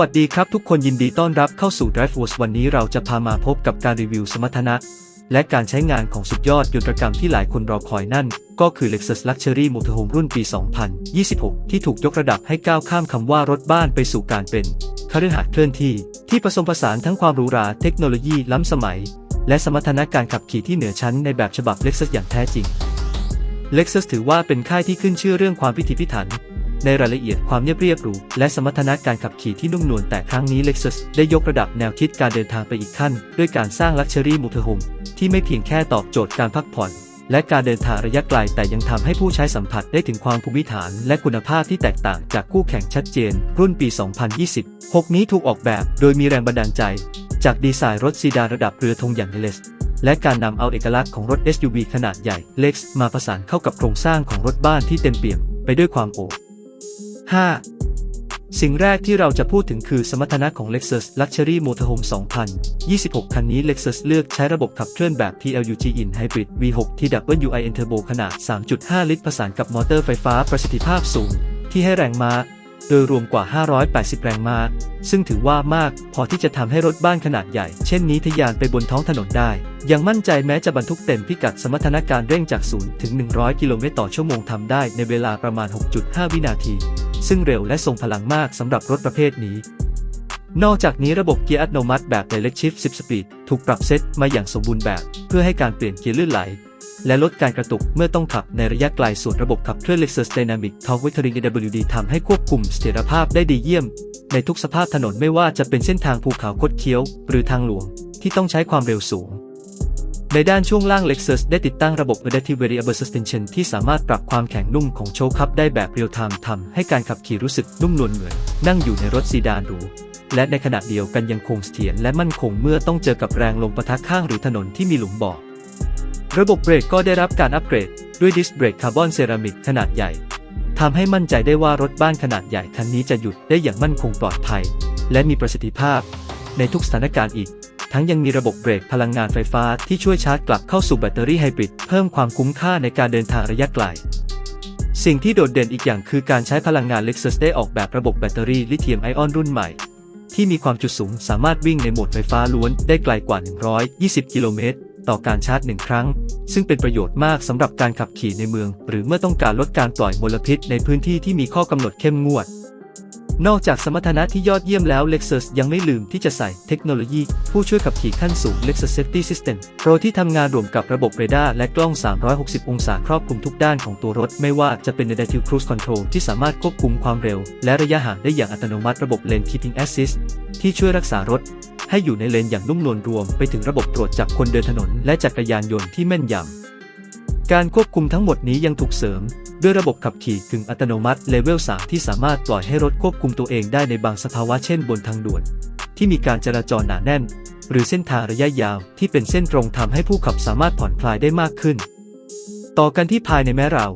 วัสดีครับทุกคนยินดีต้อนรับเข้าสู่ Drive Wars วันนี้เราจะพามาพบกับการรีวิวสมรรถนะ และการใช้งานของสุดยอดยนตรกรรมที่หลายคนรอคอยนั่น ก็คือ Lexus Luxury Motorhome รุ่นปี 2026 ที่ถูกยกระดับให้ก้าวข้ามคำว่ารถบ้านไปสู่การเป็นคฤหาสน์เคลื่อนที่ ที่ผสมผสานทั้งความหรูหราเทคโนโลยีล้ำสมัย และสมรรถนะการขับขี่ที่เหนือชั้นในแบบฉบับ Lexus อย่างแท้จริง Lexus ถือว่าเป็นค่ายที่ขึ้นชื่อเรื่องความพิถีพิถัน ในรายละเอียดความเรียบเรียบหรูและสมรรถนะการขับขี่ที่นุ่มนวลแต่ครั้งนี้ Lexus ได้ยกระดับแนวคิดการเดินทางไปอีกขั้น ด้วยการสร้าง Luxury Motorhome ที่ไม่เพียงแค่ตอบโจทย์การพักผ่อน และการเดินทางระยะไกลแต่ยังทำให้ผู้ใช้สัมผัสได้ถึงความภูมิฐาน และคุณภาพที่แตกต่างจากคู่แข่งชัดเจน รุ่นปี 2020 6 นี้ถูกออกแบบโดยมีแรงบันดาลใจ จากดีไซน์รถซีดานระดับเรือธงอย่าง Lex และการนำเอาเอกลักษณ์ของรถ SUV ขนาดใหญ่ Lex มาผสานเข้ากับโครงสร้างของรถบ้านที่เต็มเปี่ยมไปด้วยความโอบ 5. สิ่งแรกที่เราจะพูดถึงคือสมรรถนะของ Lexus Luxury Motorhome 2026 คันนี้ Lexus เลือกใช้ระบบขับเคลื่อนแบบ PLUG In Hybrid V6 TWIN Turbo ขนาด 3.5 ลิตรผสานกับมอเตอร์ไฟฟ้าประสิทธิภาพสูง ที่ให้แรงม้าโดยรวมกว่า 580 แรงม้า ซึ่งถือว่ามากพอที่จะทำให้รถบ้านขนาดใหญ่ เช่นนี้ทะยานไปบนท้องถนนได้ ยังมั่นใจแม้จะบรรทุกเต็มพิกัดสมรรถนะการเร่งจาก 0 ถึง 100 กิโลเมตรต่อชั่วโมงทำได้ในเวลาประมาณ 6.5 วินาที ซึ่งเร็วและทรงพลังมากสำหรับรถประเภทนี้ นอกจากนี้ระบบเกียร์อัตโนมัติแบบ Direct Shift 10 Speed ถูกปรับเซตมาอย่างสมบูรณ์แบบ เพื่อให้การเปลี่ยนเกียร์ลื่นไหล และลดการกระตุกเมื่อต้องขับในระยะไกลส่วนระบบขับเคลื่อน Lexus Dynamic Torque Vectoring AWD ทำให้ควบคุมเสถียรภาพได้ดีเยี่ยม ในทุกสภาพถนนไม่ว่าจะเป็นเส้นทางภูเขาคดเคี้ยว หรือทางหลวงที่ต้องใช้ความเร็วสูง ในด้านช่วงล่าง Lexus ได้ติดตั้งระบบ Adaptive Variable Suspension ที่สามารถปรับความแข็งนุ่มของโชคคัพได้แบบเรียลไทม์ทำให้การขับขี่รู้สึกนุ่มนวลเหมือน นั่งอยู่ในรถซีดานหรู และในขณะเดียวกันยังคงเสถียรและมั่นคงเมื่อต้องเจอกับแรงลมปะทะข้างหรือถนนที่มีหลุมบ่อ ระบบเบรกก็ได้รับการอัปเกรด ด้วยดิสเบรกคาร์บอนเซรามิกขนาดใหญ่ทำให้มั่นใจได้ว่ารถบ้านขนาดใหญ่คันนี้จะหยุดได้อย่างมั่นคงปลอดภัย และมีประสิทธิภาพ ในทุกสถานการณ์อีก ทั้งยังมีระบบเบรกพลังงานไฟฟ้าที่ช่วยชาร์จกลับเข้าสู่แบตเตอรี่ไฮบริดเพิ่มความคุ้มค่าในการเดินทางระยะไกล สิ่งที่โดดเด่นอีกอย่างคือการใช้พลังงาน Lexus ได้ออกแบบระบบแบตเตอรี่ลิเธียมไอออนรุ่นใหม่ ที่มีความจุสูงสามารถวิ่งในโหมดไฟฟ้าล้วนได้ไกลกว่า 120 กิโลเมตรต่อการชาร์จหนึ่งครั้ง ซึ่งเป็นประโยชน์มากสำหรับการขับขี่ในเมือง หรือเมื่อต้องการลดการปล่อยมลพิษในพื้นที่ที่มีข้อกำหนดเข้มงวด นอกจากสมรรถนะที่ยอดเยี่ยมแล้ว Lexus ยังไม่ลืมที่จะใส่เทคโนโลยี ผู้ช่วยขับขี่ขั้นสูง Lexus Safety System Pro ที่ทำงานรวมกับระบบเรดาร์และกล้อง 360 องศาครอบคลุมทุกด้านของตัวรถ ไม่ว่าจะเป็น Adaptive Cruise Control ที่สามารถควบคุมความเร็ว และระยะห่างได้อย่างอัตโนมัติระบบ Lane Keeping Assist ที่ช่วยรักษารถ ให้อยู่ในเลนอย่างนุ่มนวลรวม ไปถึงระบบตรวจจับคนเดินถนน และจักรยานยนต์ที่แม่นยำการควบคุมทั้งหมดนี้ยังถูกเสริม ด้วยระบบขับขี่กึ่งอัตโนมัติเลเวล 3 ที่สามารถปล่อยให้รถควบคุมตัวเองได้ในบางสภาวะเช่นบนทางด่วน ที่มีการจราจรหนาแน่น หรือเส้นทางระยะยาวที่เป็นเส้นตรงทำให้ผู้ขับสามารถผ่อนคลายได้มากขึ้น ต่อกันที่ภายในแม้เรา